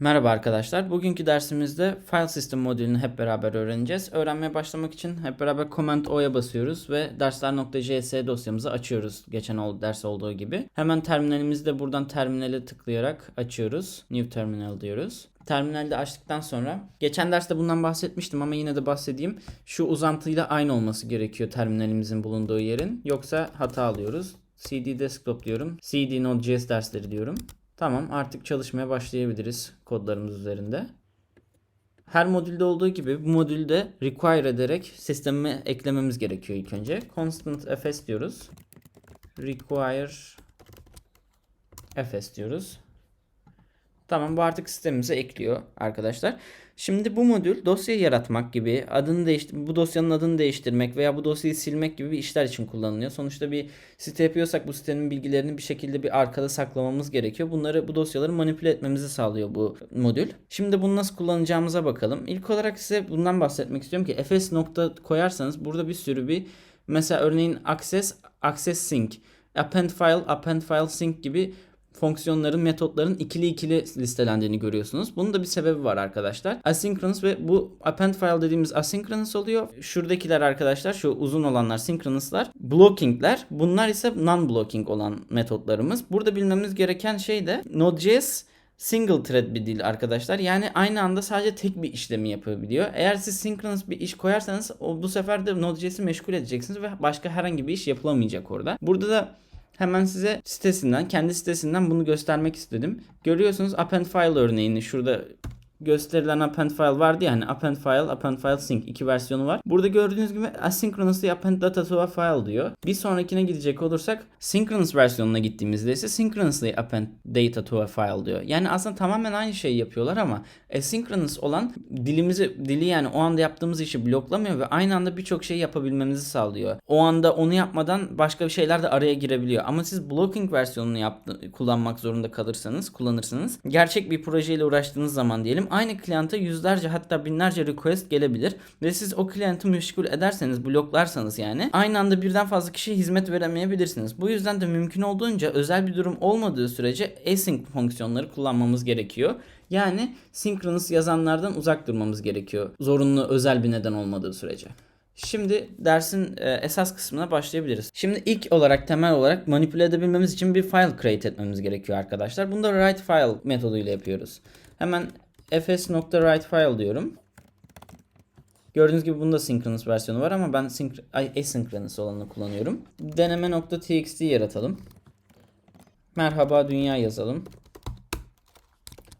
Merhaba arkadaşlar. Bugünkü dersimizde File System modülünü hep beraber öğreneceğiz. Öğrenmeye başlamak için hep beraber Command O'ya basıyoruz ve dersler.js dosyamızı açıyoruz. Geçen ders olduğu gibi. Hemen terminalimizde buradan terminale tıklayarak açıyoruz. New Terminal diyoruz. Terminalde açtıktan sonra geçen derste bundan bahsetmiştim ama yine de bahsedeyim. Şu uzantıyla aynı olması gerekiyor terminalimizin bulunduğu yerin. Yoksa hata alıyoruz. CD Desktop diyorum. CD Node.js dersleri diyorum. Tamam artık çalışmaya başlayabiliriz kodlarımız üzerinde. Her modülde olduğu gibi bu modülde require ederek sisteme eklememiz gerekiyor ilk önce. Constant fs diyoruz. Require fs diyoruz. Tamam bu artık sistemimize ekliyor arkadaşlar. Şimdi bu modül dosyayı yaratmak gibi, adını değiştir bu dosyanın adını değiştirmek veya bu dosyayı silmek gibi bir işler için kullanılıyor. Sonuçta bir site yapıyorsak bu sitenin bilgilerini bir şekilde bir arkada saklamamız gerekiyor. Bunları bu dosyaları manipüle etmemizi sağlıyor bu modül. Şimdi bunu nasıl kullanacağımıza bakalım. İlk olarak size bundan bahsetmek istiyorum ki fs nokta koyarsanız burada bir sürü bir mesela örneğin access, access sync, append file, append file sync gibi fonksiyonların, metotların ikili ikili listelendiğini görüyorsunuz. Bunun da bir sebebi var arkadaşlar. Asynchronous ve bu append file dediğimiz asynchronous oluyor. Şuradakiler arkadaşlar şu uzun olanlar synchronous'lar. Blocking'ler. Bunlar ise non-blocking olan metotlarımız. Burada bilmemiz gereken şey de Node.js single thread bir dil arkadaşlar. Yani aynı anda sadece tek bir işlemi yapabiliyor. Eğer siz synchronous bir iş koyarsanız o bu sefer de Node.js'i meşgul edeceksiniz ve başka herhangi bir iş yapılamayacak orada. Burada da Hemen size sitesinden, kendi sitesinden bunu göstermek istedim. Görüyorsunuz append file örneğini şurada gösterilen append file vardı ya hani append file, append file sync iki versiyonu var. Burada gördüğünüz gibi asynchronously append data to a file diyor. Bir sonrakine gidecek olursak synchronous versiyonuna gittiğimizde ise synchronously append data to a file diyor. Yani aslında tamamen aynı şeyi yapıyorlar ama asynchronous olan dilimizi dili yani o anda yaptığımız işi bloklamıyor ve aynı anda birçok şey yapabilmemizi sağlıyor. O anda onu yapmadan başka bir şeyler de araya girebiliyor. Ama siz blocking versiyonunu yaptı, kullanmak zorunda kalırsanız, kullanırsanız gerçek bir projeyle uğraştığınız zaman diyelim aynı kliente yüzlerce hatta binlerce request gelebilir ve siz o klienti meşgul ederseniz, bloklarsanız yani aynı anda birden fazla kişiye hizmet veremeyebilirsiniz. Bu yüzden de mümkün olduğunca özel bir durum olmadığı sürece async fonksiyonları kullanmamız gerekiyor. Yani synchronous yazanlardan uzak durmamız gerekiyor. Zorunlu özel bir neden olmadığı sürece. Şimdi dersin e, esas kısmına başlayabiliriz. Şimdi ilk olarak temel olarak manipüle edebilmemiz için bir file create etmemiz gerekiyor arkadaşlar. Bunu da write file metoduyla yapıyoruz. Hemen fs.writeFile diyorum. Gördüğünüz gibi bunda synchronous versiyonu var ama ben synch- ay, asynchronous olanını kullanıyorum. Deneme.txt yaratalım. Merhaba dünya yazalım.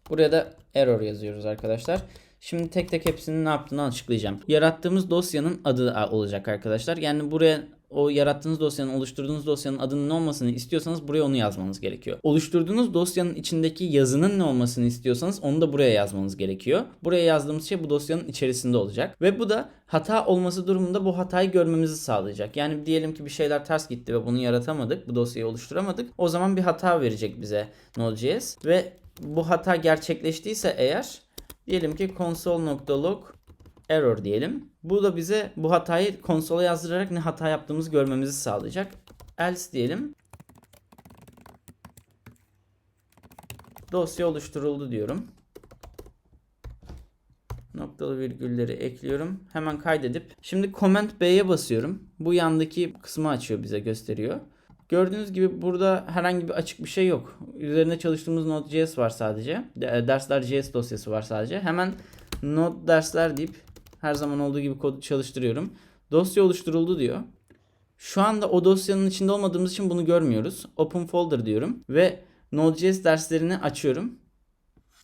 Buraya da error yazıyoruz arkadaşlar. Şimdi tek tek hepsinin ne yaptığını açıklayacağım. Yarattığımız dosyanın adı olacak arkadaşlar. Yani buraya o yarattığınız dosyanın, oluşturduğunuz dosyanın adının ne olmasını istiyorsanız buraya onu yazmanız gerekiyor. Oluşturduğunuz dosyanın içindeki yazının ne olmasını istiyorsanız onu da buraya yazmanız gerekiyor. Buraya yazdığımız şey bu dosyanın içerisinde olacak. Ve bu da hata olması durumunda bu hatayı görmemizi sağlayacak. Yani diyelim ki bir şeyler ters gitti ve bunu yaratamadık, bu dosyayı oluşturamadık. O zaman bir hata verecek bize Node.js ve bu hata gerçekleştiyse eğer diyelim ki console.log error diyelim. Bu da bize bu hatayı konsola yazdırarak ne hata yaptığımızı görmemizi sağlayacak. Else diyelim. Dosya oluşturuldu diyorum. Noktalı virgülleri ekliyorum. Hemen kaydedip şimdi Command B'ye basıyorum. Bu yandaki kısmı açıyor bize gösteriyor. Gördüğünüz gibi burada herhangi bir açık bir şey yok. Üzerinde çalıştığımız Node.js var sadece. Dersler.js dosyası var sadece. Hemen Node dersler deyip her zaman olduğu gibi kodu çalıştırıyorum. Dosya oluşturuldu diyor. Şu anda o dosyanın içinde olmadığımız için bunu görmüyoruz. Open folder diyorum ve Node.js derslerini açıyorum.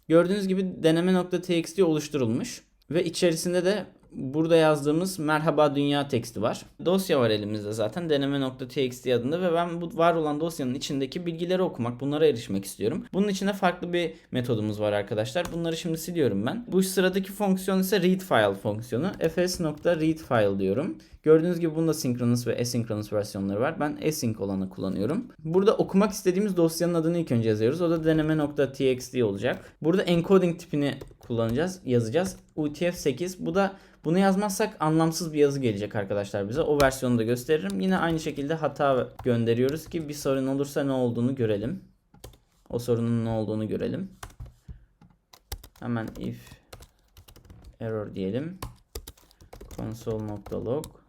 Gördüğünüz gibi deneme.txt oluşturulmuş ve içerisinde de burada yazdığımız merhaba dünya teksti var. Dosya var elimizde zaten deneme.txt adında ve ben bu var olan dosyanın içindeki bilgileri okumak, bunlara erişmek istiyorum. Bunun içinde farklı bir metodumuz var arkadaşlar. Bunları şimdi siliyorum ben. Bu sıradaki fonksiyon ise read file fonksiyonu. fs.read file diyorum. Gördüğünüz gibi bunda synchronous ve asynchronous versiyonları var. Ben async olanı kullanıyorum. Burada okumak istediğimiz dosyanın adını ilk önce yazıyoruz. O da deneme.txt olacak. Burada encoding tipini kullanacağız, yazacağız. UTF-8 bu da bunu yazmazsak anlamsız bir yazı gelecek arkadaşlar bize. O versiyonu da gösteririm. Yine aynı şekilde hata gönderiyoruz ki bir sorun olursa ne olduğunu görelim. O sorunun ne olduğunu görelim. Hemen if error diyelim. console.log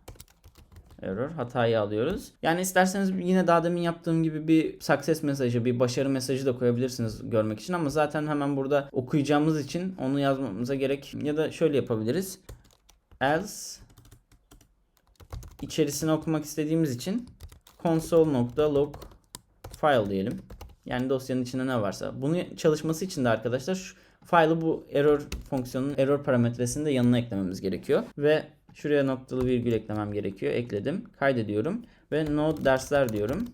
error hatayı alıyoruz. Yani isterseniz yine daha demin yaptığım gibi bir success mesajı, bir başarı mesajı da koyabilirsiniz görmek için ama zaten hemen burada okuyacağımız için onu yazmamıza gerek ya da şöyle yapabiliriz. Else içerisine okumak istediğimiz için console.log file diyelim. Yani dosyanın içinde ne varsa. Bunu çalışması için de arkadaşlar şu file'ı bu error fonksiyonunun error parametresini de yanına eklememiz gerekiyor. Ve şuraya noktalı virgül eklemem gerekiyor. Ekledim. Kaydediyorum. Ve node dersler diyorum.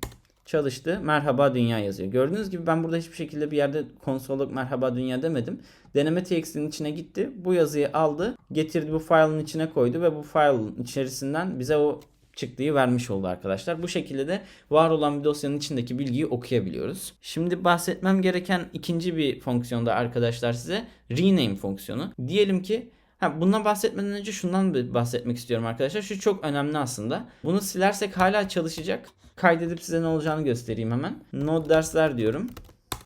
Çalıştı. Merhaba dünya yazıyor. Gördüğünüz gibi ben burada hiçbir şekilde bir yerde konsolog merhaba dünya demedim. Deneme txt'nin içine gitti. Bu yazıyı aldı. Getirdi bu file'ın içine koydu ve bu file'ın içerisinden bize o çıktığı vermiş oldu arkadaşlar. Bu şekilde de var olan bir dosyanın içindeki bilgiyi okuyabiliyoruz. Şimdi bahsetmem gereken ikinci bir fonksiyonda arkadaşlar size rename fonksiyonu. Diyelim ki Ha, bundan bahsetmeden önce şundan bahsetmek istiyorum arkadaşlar. Şu çok önemli aslında. Bunu silersek hala çalışacak. Kaydedip size ne olacağını göstereyim hemen. Node dersler diyorum.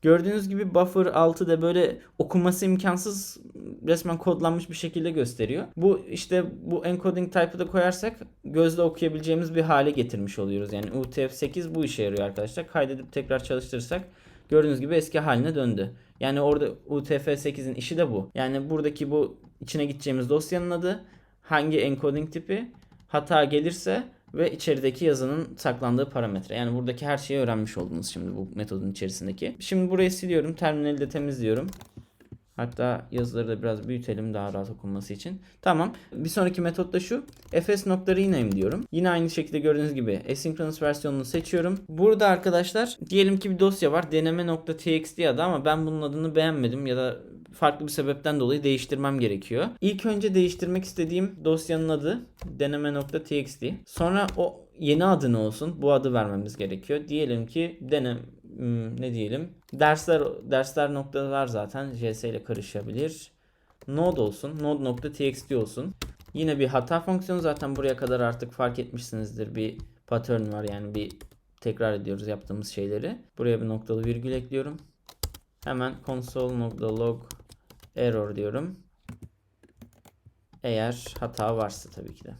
Gördüğünüz gibi buffer 6'da böyle okuması imkansız resmen kodlanmış bir şekilde gösteriyor. Bu işte bu encoding type'ı da koyarsak gözle okuyabileceğimiz bir hale getirmiş oluyoruz. Yani UTF-8 bu işe yarıyor arkadaşlar. Kaydedip tekrar çalıştırırsak gördüğünüz gibi eski haline döndü. Yani orada UTF-8'in işi de bu. Yani buradaki bu içine gideceğimiz dosyanın adı, hangi encoding tipi, hata gelirse ve içerideki yazının saklandığı parametre. Yani buradaki her şeyi öğrenmiş oldunuz şimdi bu metodun içerisindeki. Şimdi burayı siliyorum. Terminali de temizliyorum. Hatta yazıları da biraz büyütelim daha rahat okunması için. Tamam. Bir sonraki metot da şu. fs.rename diyorum. Yine aynı şekilde gördüğünüz gibi asynchronous versiyonunu seçiyorum. Burada arkadaşlar diyelim ki bir dosya var. deneme.txt adı ama ben bunun adını beğenmedim ya da farklı bir sebepten dolayı değiştirmem gerekiyor. İlk önce değiştirmek istediğim dosyanın adı deneme.txt. Sonra o yeni adı ne olsun? Bu adı vermemiz gerekiyor. Diyelim ki denem ne diyelim? Dersler dersler noktalar zaten JS ile karışabilir. Node olsun. Node.txt olsun. Yine bir hata fonksiyonu zaten buraya kadar artık fark etmişsinizdir. Bir pattern var yani bir tekrar ediyoruz yaptığımız şeyleri. Buraya bir noktalı virgül ekliyorum. Hemen console.log error diyorum. Eğer hata varsa tabii ki de.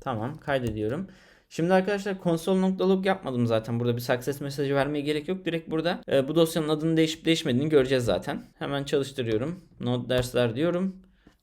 Tamam kaydediyorum. Şimdi arkadaşlar console.log yapmadım zaten. Burada bir success mesajı vermeye gerek yok. Direkt burada e, bu dosyanın adının değişip değişmediğini göreceğiz zaten. Hemen çalıştırıyorum. Node dersler diyorum.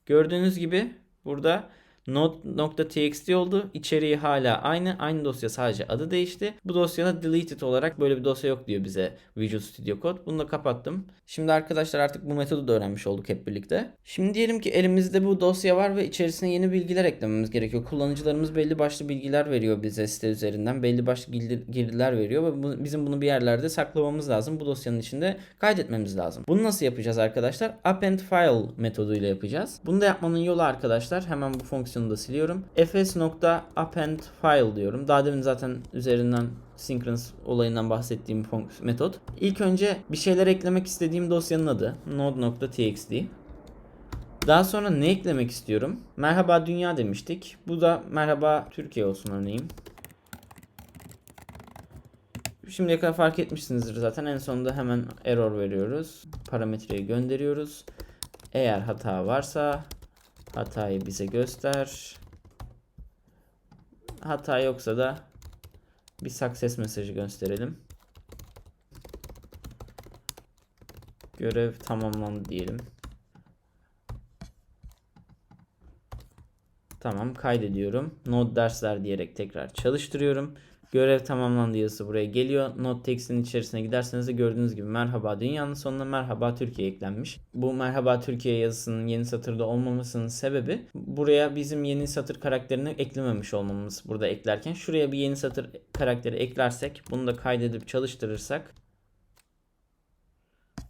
Gördüğünüz gibi burada node.txt oldu. İçeriği hala aynı. Aynı dosya sadece adı değişti. Bu dosyada deleted olarak böyle bir dosya yok diyor bize Visual Studio Code. Bunu da kapattım. Şimdi arkadaşlar artık bu metodu da öğrenmiş olduk hep birlikte. Şimdi diyelim ki elimizde bu dosya var ve içerisine yeni bilgiler eklememiz gerekiyor. Kullanıcılarımız belli başlı bilgiler veriyor bize site üzerinden. Belli başlı girdiler veriyor ve bu, bizim bunu bir yerlerde saklamamız lazım. Bu dosyanın içinde kaydetmemiz lazım. Bunu nasıl yapacağız arkadaşlar? Append file metoduyla yapacağız. Bunu da yapmanın yolu arkadaşlar hemen bu fonksiyon fonksiyonu da siliyorum. fs.append file diyorum. Daha demin zaten üzerinden synchronous olayından bahsettiğim metot. İlk önce bir şeyler eklemek istediğim dosyanın adı node.txt. Daha sonra ne eklemek istiyorum? Merhaba dünya demiştik. Bu da merhaba Türkiye olsun örneğin. Şimdiye kadar fark etmişsinizdir zaten. En sonunda hemen error veriyoruz. Parametreyi gönderiyoruz. Eğer hata varsa Hatayı bize göster. Hata yoksa da bir success mesajı gösterelim. Görev tamamlandı diyelim. Tamam kaydediyorum. Node dersler diyerek tekrar çalıştırıyorum. Görev tamamlandı yazısı buraya geliyor. Not text'in içerisine giderseniz de gördüğünüz gibi merhaba dünyanın sonuna merhaba Türkiye eklenmiş. Bu merhaba Türkiye yazısının yeni satırda olmamasının sebebi buraya bizim yeni satır karakterini eklememiş olmamız burada eklerken. Şuraya bir yeni satır karakteri eklersek bunu da kaydedip çalıştırırsak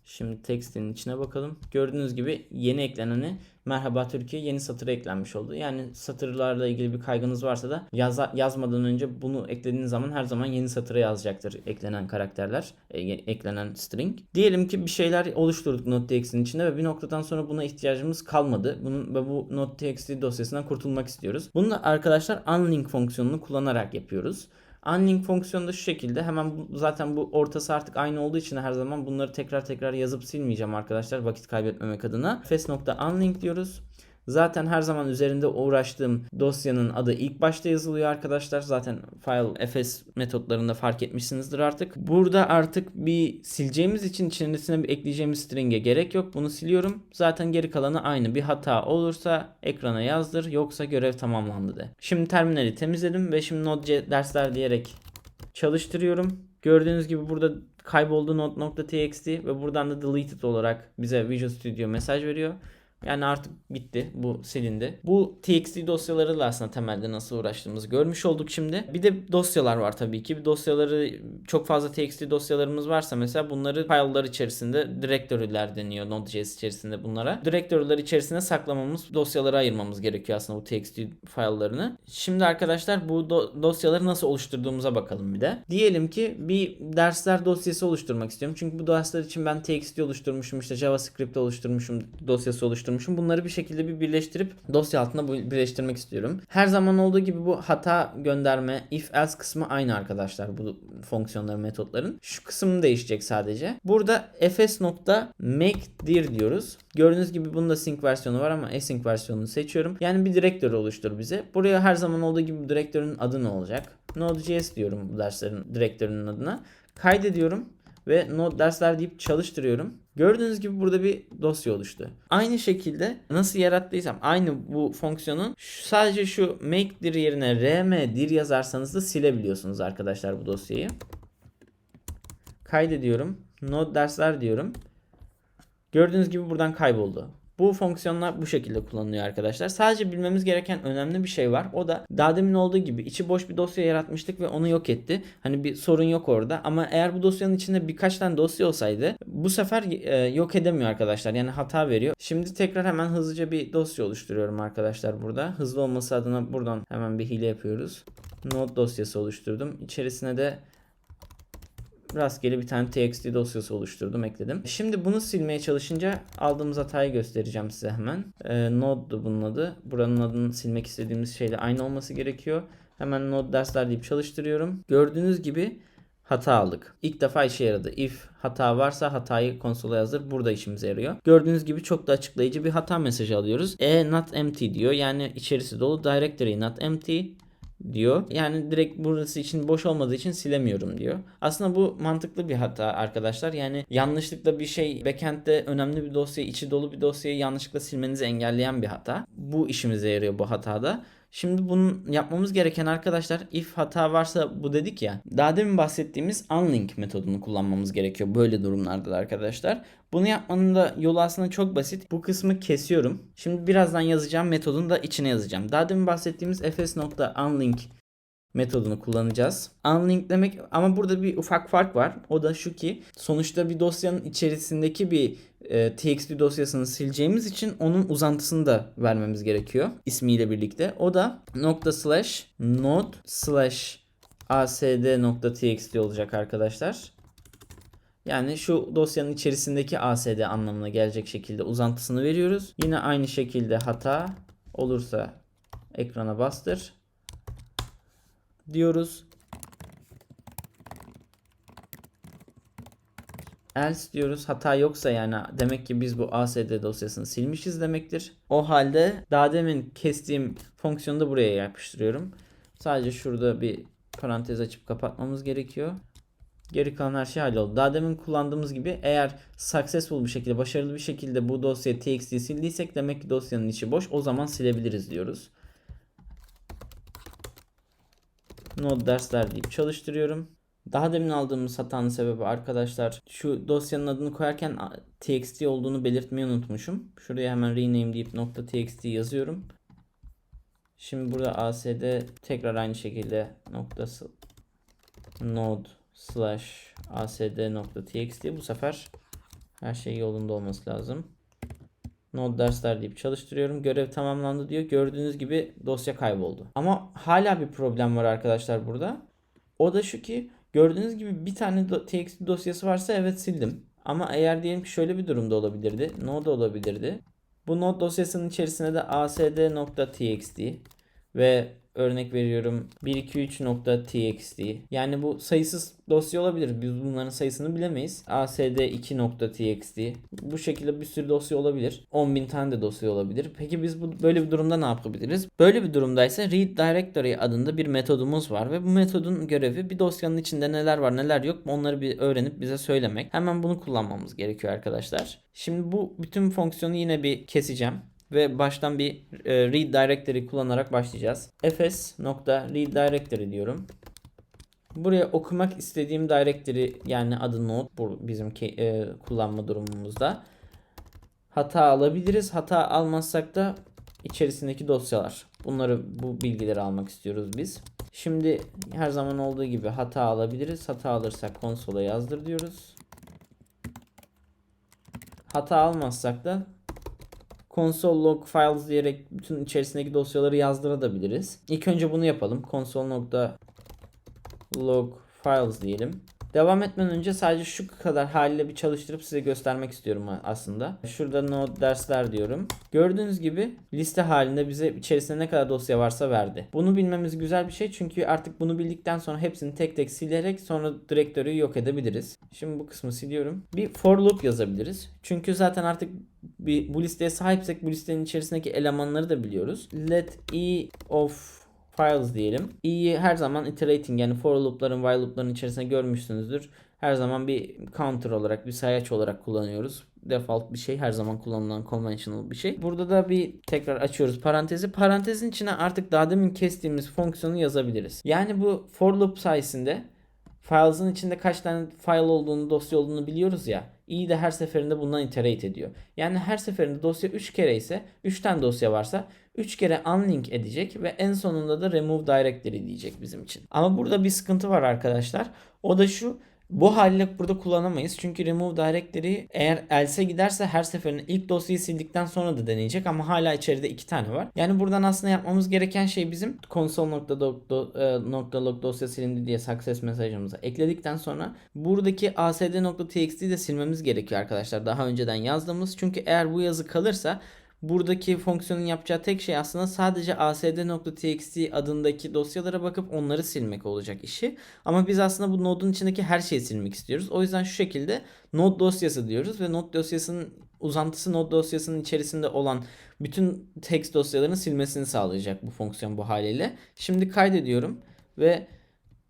Şimdi text'in içine bakalım. Gördüğünüz gibi yeni ekleneni Merhaba Türkiye yeni satır eklenmiş oldu. Yani satırlarla ilgili bir kaygınız varsa da yaz, yazmadan önce bunu eklediğiniz zaman her zaman yeni satıra yazacaktır eklenen karakterler, e, eklenen string. Diyelim ki bir şeyler oluşturduk Node.txt'in içinde ve bir noktadan sonra buna ihtiyacımız kalmadı. Bunun ve bu Node.txt dosyasından kurtulmak istiyoruz. Bunu da arkadaşlar unlink fonksiyonunu kullanarak yapıyoruz. Unlink fonksiyonu da şu şekilde. Hemen bu, zaten bu ortası artık aynı olduğu için her zaman bunları tekrar tekrar yazıp silmeyeceğim arkadaşlar vakit kaybetmemek adına. fs.unlink diyoruz. Zaten her zaman üzerinde uğraştığım dosyanın adı ilk başta yazılıyor arkadaşlar. Zaten file fs metotlarında fark etmişsinizdir artık. Burada artık bir sileceğimiz için içerisine bir ekleyeceğimiz string'e gerek yok. Bunu siliyorum. Zaten geri kalanı aynı. Bir hata olursa ekrana yazdır. Yoksa görev tamamlandı de. Şimdi terminali temizledim ve şimdi Node.js dersler diyerek çalıştırıyorum. Gördüğünüz gibi burada kayboldu node.txt ve buradan da deleted olarak bize Visual Studio mesaj veriyor. Yani artık bitti. Bu silindi. Bu txt dosyalarıyla aslında temelde nasıl uğraştığımızı görmüş olduk şimdi. Bir de dosyalar var tabii ki. Bir dosyaları çok fazla txt dosyalarımız varsa mesela bunları file'lar içerisinde direktörler deniyor Node.js içerisinde bunlara. Direktörler içerisinde saklamamız, dosyalara ayırmamız gerekiyor aslında bu txt file'larını. Şimdi arkadaşlar bu do- dosyaları nasıl oluşturduğumuza bakalım bir de. Diyelim ki bir dersler dosyası oluşturmak istiyorum. Çünkü bu dersler için ben txt oluşturmuşum, işte JavaScript oluşturmuşum, dosyası oluşturmuşum. Bunları bir şekilde bir birleştirip dosya altında birleştirmek istiyorum. Her zaman olduğu gibi bu hata gönderme if else kısmı aynı arkadaşlar bu fonksiyonların metotların. Şu kısım değişecek sadece. Burada fs.makedir diyoruz. Gördüğünüz gibi bunun da sync versiyonu var ama async versiyonunu seçiyorum. Yani bir direktör oluştur bize. Buraya her zaman olduğu gibi direktörün adı ne olacak? Node.js diyorum bu derslerin direktörünün adına. Kaydediyorum ve Node dersler deyip çalıştırıyorum. Gördüğünüz gibi burada bir dosya oluştu. Aynı şekilde nasıl yarattıysam aynı bu fonksiyonun sadece şu make dir yerine rm dir yazarsanız da silebiliyorsunuz arkadaşlar bu dosyayı. Kaydediyorum. Node dersler diyorum. Gördüğünüz gibi buradan kayboldu. Bu fonksiyonlar bu şekilde kullanılıyor arkadaşlar. Sadece bilmemiz gereken önemli bir şey var. O da daha demin olduğu gibi içi boş bir dosya yaratmıştık ve onu yok etti. Hani bir sorun yok orada. Ama eğer bu dosyanın içinde birkaç tane dosya olsaydı bu sefer e, yok edemiyor arkadaşlar. Yani hata veriyor. Şimdi tekrar hemen hızlıca bir dosya oluşturuyorum arkadaşlar burada. Hızlı olması adına buradan hemen bir hile yapıyoruz. Node dosyası oluşturdum. İçerisine de rastgele bir tane txt dosyası oluşturdum ekledim. Şimdi bunu silmeye çalışınca aldığımız hatayı göstereceğim size hemen. Ee, Node'du bunun adı. Buranın adını silmek istediğimiz şeyle aynı olması gerekiyor. Hemen Node dersler deyip çalıştırıyorum. Gördüğünüz gibi hata aldık. İlk defa işe yaradı. If hata varsa hatayı konsola yazdır. Burada işimize yarıyor. Gördüğünüz gibi çok da açıklayıcı bir hata mesajı alıyoruz. E not empty diyor. Yani içerisi dolu. Directory not empty diyor. Yani direkt burası için boş olmadığı için silemiyorum diyor. Aslında bu mantıklı bir hata arkadaşlar. Yani yanlışlıkla bir şey backend'de önemli bir dosyayı, içi dolu bir dosyayı yanlışlıkla silmenizi engelleyen bir hata. Bu işimize yarıyor bu hatada. Şimdi bunun yapmamız gereken arkadaşlar if hata varsa bu dedik ya. Daha demin bahsettiğimiz unlink metodunu kullanmamız gerekiyor böyle durumlarda da arkadaşlar. Bunu yapmanın da yolu aslında çok basit. Bu kısmı kesiyorum. Şimdi birazdan yazacağım metodun da içine yazacağım. Daha demin bahsettiğimiz fs.unlink metodunu kullanacağız. Unlink demek ama burada bir ufak fark var. O da şu ki sonuçta bir dosyanın içerisindeki bir e, txt dosyasını sileceğimiz için onun uzantısını da vermemiz gerekiyor ismiyle birlikte. O da nokta slash node slash asd.txt olacak arkadaşlar. Yani şu dosyanın içerisindeki asd anlamına gelecek şekilde uzantısını veriyoruz. Yine aynı şekilde hata olursa ekrana bastır diyoruz. else diyoruz. Hata yoksa yani demek ki biz bu ASD dosyasını silmişiz demektir. O halde daha demin kestiğim fonksiyonu da buraya yapıştırıyorum. Sadece şurada bir parantez açıp kapatmamız gerekiyor. Geri kalan her şey halloldu. Daha demin kullandığımız gibi eğer successful bir şekilde, başarılı bir şekilde bu dosyayı txt sildiysek demek ki dosyanın içi boş. O zaman silebiliriz diyoruz. Node dersler deyip çalıştırıyorum. Daha demin aldığımız hatanın sebebi arkadaşlar şu dosyanın adını koyarken txt olduğunu belirtmeyi unutmuşum. Şuraya hemen rename deyip nokta .txt yazıyorum. Şimdi burada asd tekrar aynı şekilde noktası node slash asd.txt bu sefer her şey yolunda olması lazım. Node dersler deyip çalıştırıyorum. Görev tamamlandı diyor. Gördüğünüz gibi dosya kayboldu. Ama hala bir problem var arkadaşlar burada. O da şu ki gördüğünüz gibi bir tane txt dosyası varsa evet sildim. Ama eğer diyelim ki şöyle bir durumda olabilirdi. Node olabilirdi. Bu node dosyasının içerisine de asd.txt ve örnek veriyorum 123.txt yani bu sayısız dosya olabilir. Biz bunların sayısını bilemeyiz. asd2.txt bu şekilde bir sürü dosya olabilir. 10.000 tane de dosya olabilir. Peki biz bu böyle bir durumda ne yapabiliriz? Böyle bir durumda ise read directory adında bir metodumuz var ve bu metodun görevi bir dosyanın içinde neler var neler yok onları bir öğrenip bize söylemek. Hemen bunu kullanmamız gerekiyor arkadaşlar. Şimdi bu bütün fonksiyonu yine bir keseceğim ve baştan bir e, read directory kullanarak başlayacağız. fs.read diyorum. Buraya okumak istediğim directory yani adı node bu bizim e, kullanma durumumuzda. Hata alabiliriz. Hata almazsak da içerisindeki dosyalar. Bunları bu bilgileri almak istiyoruz biz. Şimdi her zaman olduğu gibi hata alabiliriz. Hata alırsak konsola yazdır diyoruz. Hata almazsak da console log files diyerek bütün içerisindeki dosyaları yazdırabiliriz. İlk önce bunu yapalım. console log files diyelim. Devam etmeden önce sadece şu kadar haliyle bir çalıştırıp size göstermek istiyorum aslında. Şurada node dersler diyorum. Gördüğünüz gibi liste halinde bize içerisinde ne kadar dosya varsa verdi. Bunu bilmemiz güzel bir şey çünkü artık bunu bildikten sonra hepsini tek tek silerek sonra direktörü yok edebiliriz. Şimdi bu kısmı siliyorum. Bir for loop yazabiliriz. Çünkü zaten artık bir, bu listeye sahipsek bu listenin içerisindeki elemanları da biliyoruz. Let e of files diyelim. i'yi her zaman iterating yani for loop'ların while loop'ların içerisinde görmüşsünüzdür. Her zaman bir counter olarak bir sayaç olarak kullanıyoruz. Default bir şey her zaman kullanılan conventional bir şey. Burada da bir tekrar açıyoruz parantezi. Parantezin içine artık daha demin kestiğimiz fonksiyonu yazabiliriz. Yani bu for loop sayesinde files'ın içinde kaç tane file olduğunu, dosya olduğunu biliyoruz ya. i de her seferinde bundan iterate ediyor. Yani her seferinde dosya 3 kere ise 3 tane dosya varsa 3 kere unlink edecek ve en sonunda da remove directory diyecek bizim için. Ama burada bir sıkıntı var arkadaşlar. O da şu bu haliyle burada kullanamayız. Çünkü remove directory eğer else giderse her seferinde ilk dosyayı sildikten sonra da deneyecek ama hala içeride iki tane var. Yani buradan aslında yapmamız gereken şey bizim console.log dosya silindi diye success mesajımıza ekledikten sonra buradaki asd.txt'yi de silmemiz gerekiyor arkadaşlar. Daha önceden yazdığımız. Çünkü eğer bu yazı kalırsa Buradaki fonksiyonun yapacağı tek şey aslında sadece asd.txt adındaki dosyalara bakıp onları silmek olacak işi. Ama biz aslında bu nodun içindeki her şeyi silmek istiyoruz. O yüzden şu şekilde node dosyası diyoruz ve node dosyasının uzantısı node dosyasının içerisinde olan bütün text dosyalarını silmesini sağlayacak bu fonksiyon bu haliyle. Şimdi kaydediyorum ve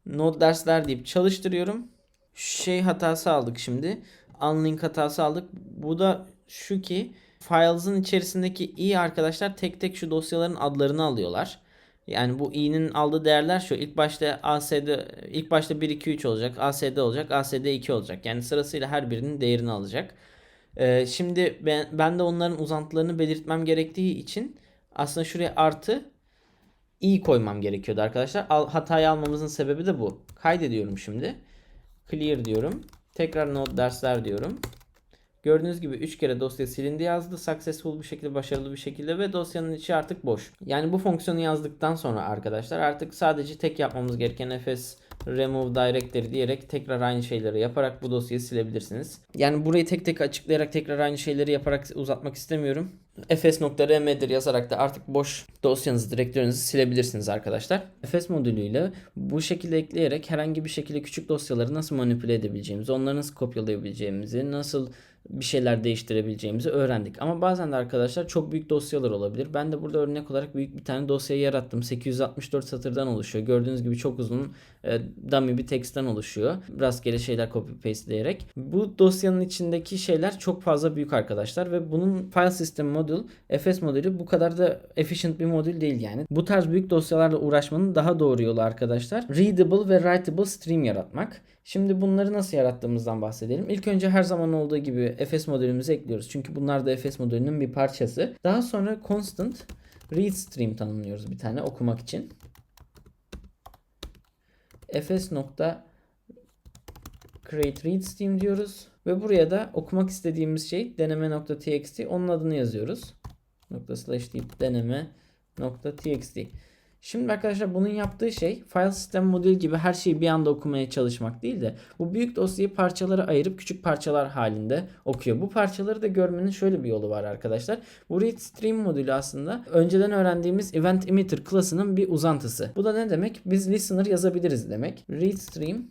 node dersler deyip çalıştırıyorum. Şey hatası aldık şimdi. Unlink hatası aldık. Bu da şu ki files'ın içerisindeki i arkadaşlar tek tek şu dosyaların adlarını alıyorlar. Yani bu i'nin aldığı değerler şu. İlk başta ASD ilk başta 1 2 3 olacak. ASD olacak. ASD 2 olacak. Yani sırasıyla her birinin değerini alacak. Ee, şimdi ben, ben de onların uzantılarını belirtmem gerektiği için aslında şuraya artı i koymam gerekiyordu arkadaşlar. Al, hatayı almamızın sebebi de bu. Kaydediyorum şimdi. Clear diyorum. Tekrar node dersler diyorum. Gördüğünüz gibi 3 kere dosya silindi yazdı. Successful bir şekilde başarılı bir şekilde ve dosyanın içi artık boş. Yani bu fonksiyonu yazdıktan sonra arkadaşlar artık sadece tek yapmamız gereken fs remove directory diyerek tekrar aynı şeyleri yaparak bu dosyayı silebilirsiniz. Yani burayı tek tek açıklayarak tekrar aynı şeyleri yaparak uzatmak istemiyorum. fs.rm'dir yazarak da artık boş dosyanızı, direktörünüzü silebilirsiniz arkadaşlar. fs modülüyle bu şekilde ekleyerek herhangi bir şekilde küçük dosyaları nasıl manipüle edebileceğimizi, onları nasıl kopyalayabileceğimizi, nasıl bir şeyler değiştirebileceğimizi öğrendik. Ama bazen de arkadaşlar çok büyük dosyalar olabilir. Ben de burada örnek olarak büyük bir tane dosyayı yarattım. 864 satırdan oluşuyor. Gördüğünüz gibi çok uzun e, dummy bir text'ten oluşuyor. Rastgele şeyler copy pasteleyerek. Bu dosyanın içindeki şeyler çok fazla büyük arkadaşlar ve bunun file system modül, FS modülü bu kadar da efficient bir modül değil yani. Bu tarz büyük dosyalarla uğraşmanın daha doğru yolu arkadaşlar. Readable ve writable stream yaratmak. Şimdi bunları nasıl yarattığımızdan bahsedelim. İlk önce her zaman olduğu gibi FS modülümüzü ekliyoruz. Çünkü bunlar da FS modülünün bir parçası. Daha sonra constant read stream tanımlıyoruz bir tane okumak için. fs nokta create read stream diyoruz. Ve buraya da okumak istediğimiz şey deneme.txt onun adını yazıyoruz. Nokta slash deyip deneme.txt. Şimdi arkadaşlar bunun yaptığı şey file sistem modül gibi her şeyi bir anda okumaya çalışmak değil de bu büyük dosyayı parçalara ayırıp küçük parçalar halinde okuyor. Bu parçaları da görmenin şöyle bir yolu var arkadaşlar. Bu read stream modülü aslında önceden öğrendiğimiz event emitter klasının bir uzantısı. Bu da ne demek? Biz listener yazabiliriz demek. Read stream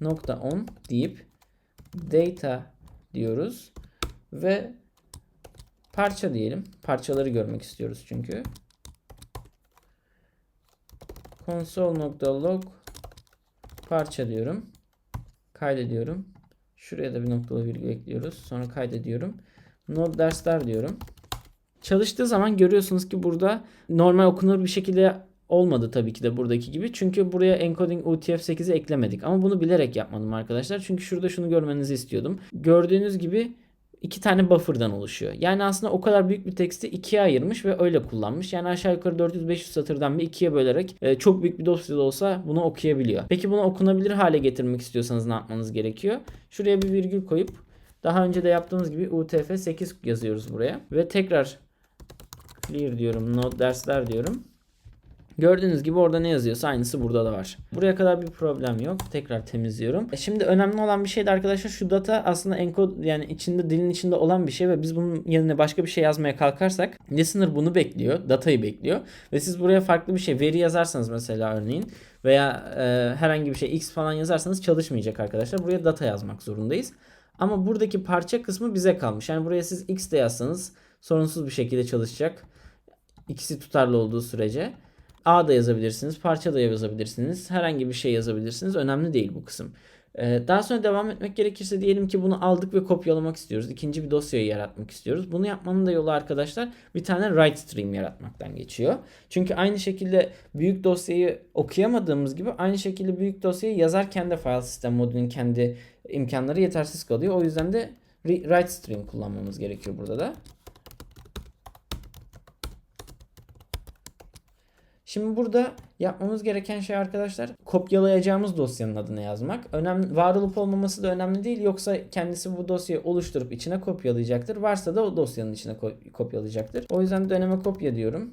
nokta on deyip data diyoruz ve parça diyelim. Parçaları görmek istiyoruz çünkü. console.log parça diyorum. Kaydediyorum. Şuraya da bir noktalı virgül ekliyoruz. Sonra kaydediyorum. Node dersler diyorum. Çalıştığı zaman görüyorsunuz ki burada normal okunur bir şekilde olmadı tabii ki de buradaki gibi. Çünkü buraya encoding UTF-8'i eklemedik. Ama bunu bilerek yapmadım arkadaşlar. Çünkü şurada şunu görmenizi istiyordum. Gördüğünüz gibi iki tane buffer'dan oluşuyor. Yani aslında o kadar büyük bir teksti ikiye ayırmış ve öyle kullanmış. Yani aşağı yukarı 400-500 satırdan bir ikiye bölerek e, çok büyük bir dosyada olsa bunu okuyabiliyor. Peki bunu okunabilir hale getirmek istiyorsanız ne yapmanız gerekiyor? Şuraya bir virgül koyup daha önce de yaptığımız gibi UTF-8 yazıyoruz buraya. Ve tekrar clear diyorum, node dersler diyorum. Gördüğünüz gibi orada ne yazıyorsa aynısı burada da var. Buraya kadar bir problem yok. Tekrar temizliyorum. E şimdi önemli olan bir şey de arkadaşlar şu data aslında encode yani içinde dilin içinde olan bir şey ve biz bunun yerine başka bir şey yazmaya kalkarsak listener bunu bekliyor. Datayı bekliyor. Ve siz buraya farklı bir şey veri yazarsanız mesela örneğin veya e, herhangi bir şey x falan yazarsanız çalışmayacak arkadaşlar. Buraya data yazmak zorundayız. Ama buradaki parça kısmı bize kalmış. Yani buraya siz x de yazsanız sorunsuz bir şekilde çalışacak. İkisi tutarlı olduğu sürece. A da yazabilirsiniz, parça da yazabilirsiniz, herhangi bir şey yazabilirsiniz. Önemli değil bu kısım. Ee, daha sonra devam etmek gerekirse diyelim ki bunu aldık ve kopyalamak istiyoruz. İkinci bir dosyayı yaratmak istiyoruz. Bunu yapmanın da yolu arkadaşlar bir tane write stream yaratmaktan geçiyor. Çünkü aynı şekilde büyük dosyayı okuyamadığımız gibi aynı şekilde büyük dosyayı yazarken de file sistem modülünün kendi imkanları yetersiz kalıyor. O yüzden de write stream kullanmamız gerekiyor burada da. Şimdi burada yapmamız gereken şey arkadaşlar kopyalayacağımız dosyanın adını yazmak. Önemli, var olup olmaması da önemli değil. Yoksa kendisi bu dosyayı oluşturup içine kopyalayacaktır. Varsa da o dosyanın içine kopyalayacaktır. O yüzden döneme kopya diyorum.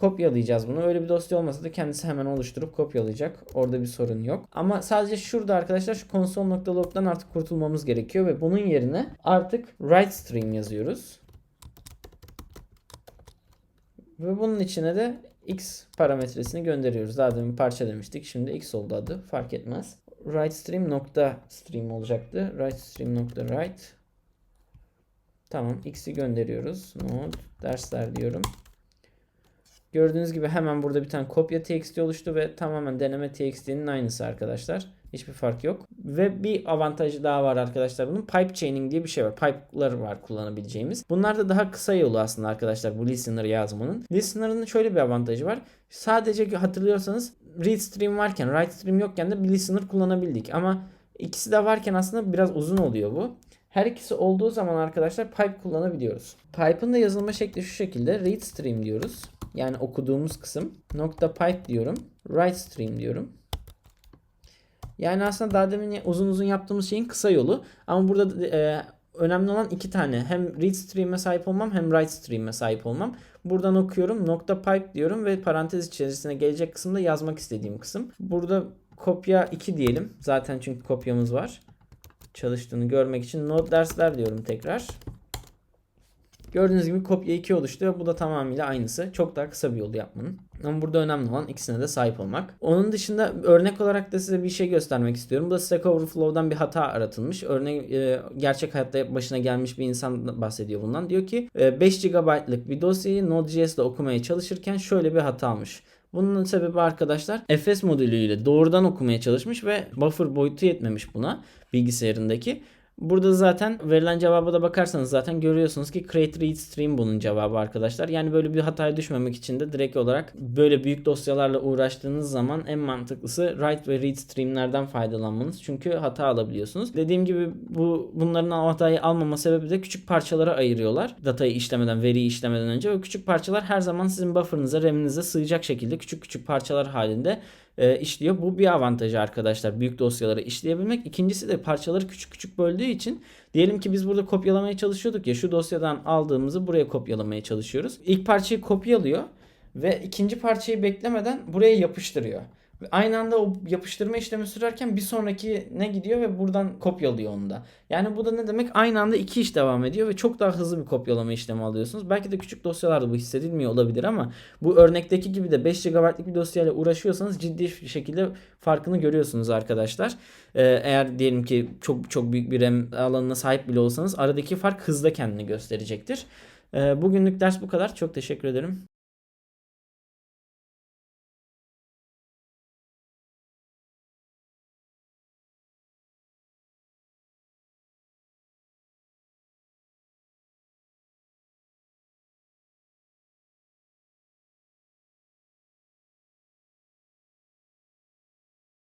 Kopyalayacağız bunu. Öyle bir dosya olmasa da kendisi hemen oluşturup kopyalayacak. Orada bir sorun yok. Ama sadece şurada arkadaşlar şu console.log'dan artık kurtulmamız gerekiyor ve bunun yerine artık write stream yazıyoruz. Ve bunun içine de x parametresini gönderiyoruz. Daha demin parça demiştik. Şimdi x oldu adı. Fark etmez. Write stream nokta stream olacaktı. Write stream nokta write. Tamam. X'i gönderiyoruz. Node dersler diyorum. Gördüğünüz gibi hemen burada bir tane kopya txt oluştu ve tamamen deneme txt'nin aynısı arkadaşlar. Hiçbir fark yok. Ve bir avantajı daha var arkadaşlar bunun. Pipe chaining diye bir şey var. Pipe'lar var kullanabileceğimiz. Bunlar da daha kısa yolu aslında arkadaşlar bu listener yazmanın. Listener'ın şöyle bir avantajı var. Sadece hatırlıyorsanız read stream varken, write stream yokken de bir listener kullanabildik. Ama ikisi de varken aslında biraz uzun oluyor bu. Her ikisi olduğu zaman arkadaşlar pipe kullanabiliyoruz. Pipe'ın da yazılma şekli şu şekilde. Read stream diyoruz. Yani okuduğumuz kısım. Nokta pipe diyorum. Write stream diyorum. Yani aslında daha demin uzun uzun yaptığımız şeyin kısa yolu. Ama burada e, önemli olan iki tane. Hem read stream'e sahip olmam hem write stream'e sahip olmam. Buradan okuyorum. Nokta pipe diyorum ve parantez içerisine gelecek kısımda yazmak istediğim kısım. Burada kopya 2 diyelim. Zaten çünkü kopyamız var. Çalıştığını görmek için node dersler diyorum tekrar. Gördüğünüz gibi kopya 2 oluştu ve bu da tamamıyla aynısı. Çok daha kısa bir yol yapmanın. Ama burada önemli olan ikisine de sahip olmak. Onun dışında örnek olarak da size bir şey göstermek istiyorum. Bu da Stack Overflow'dan bir hata aratılmış. Örneğin e, gerçek hayatta başına gelmiş bir insan bahsediyor bundan. Diyor ki e, 5 GB'lık bir dosyayı Node.js ile okumaya çalışırken şöyle bir hata almış. Bunun sebebi arkadaşlar FS modülüyle doğrudan okumaya çalışmış ve buffer boyutu yetmemiş buna bilgisayarındaki. Burada zaten verilen cevaba da bakarsanız zaten görüyorsunuz ki create read stream bunun cevabı arkadaşlar. Yani böyle bir hataya düşmemek için de direkt olarak böyle büyük dosyalarla uğraştığınız zaman en mantıklısı write ve read streamlerden faydalanmanız. Çünkü hata alabiliyorsunuz. Dediğim gibi bu bunların hatayı almama sebebi de küçük parçalara ayırıyorlar. Datayı işlemeden, veriyi işlemeden önce ve küçük parçalar her zaman sizin buffer'ınıza, RAM'inize sığacak şekilde küçük küçük parçalar halinde e, işliyor. Bu bir avantajı arkadaşlar büyük dosyaları işleyebilmek. İkincisi de parçaları küçük küçük böldüğü için diyelim ki biz burada kopyalamaya çalışıyorduk ya şu dosyadan aldığımızı buraya kopyalamaya çalışıyoruz. İlk parçayı kopyalıyor ve ikinci parçayı beklemeden buraya yapıştırıyor. Aynı anda o yapıştırma işlemi sürerken bir sonraki ne gidiyor ve buradan kopyalıyor onu da. Yani bu da ne demek? Aynı anda iki iş devam ediyor ve çok daha hızlı bir kopyalama işlemi alıyorsunuz. Belki de küçük dosyalarda bu hissedilmiyor olabilir ama bu örnekteki gibi de 5 GB'lık bir dosyayla uğraşıyorsanız ciddi bir şekilde farkını görüyorsunuz arkadaşlar. Ee, eğer diyelim ki çok çok büyük bir RAM alanına sahip bile olsanız aradaki fark hızda kendini gösterecektir. Ee, bugünlük ders bu kadar. Çok teşekkür ederim.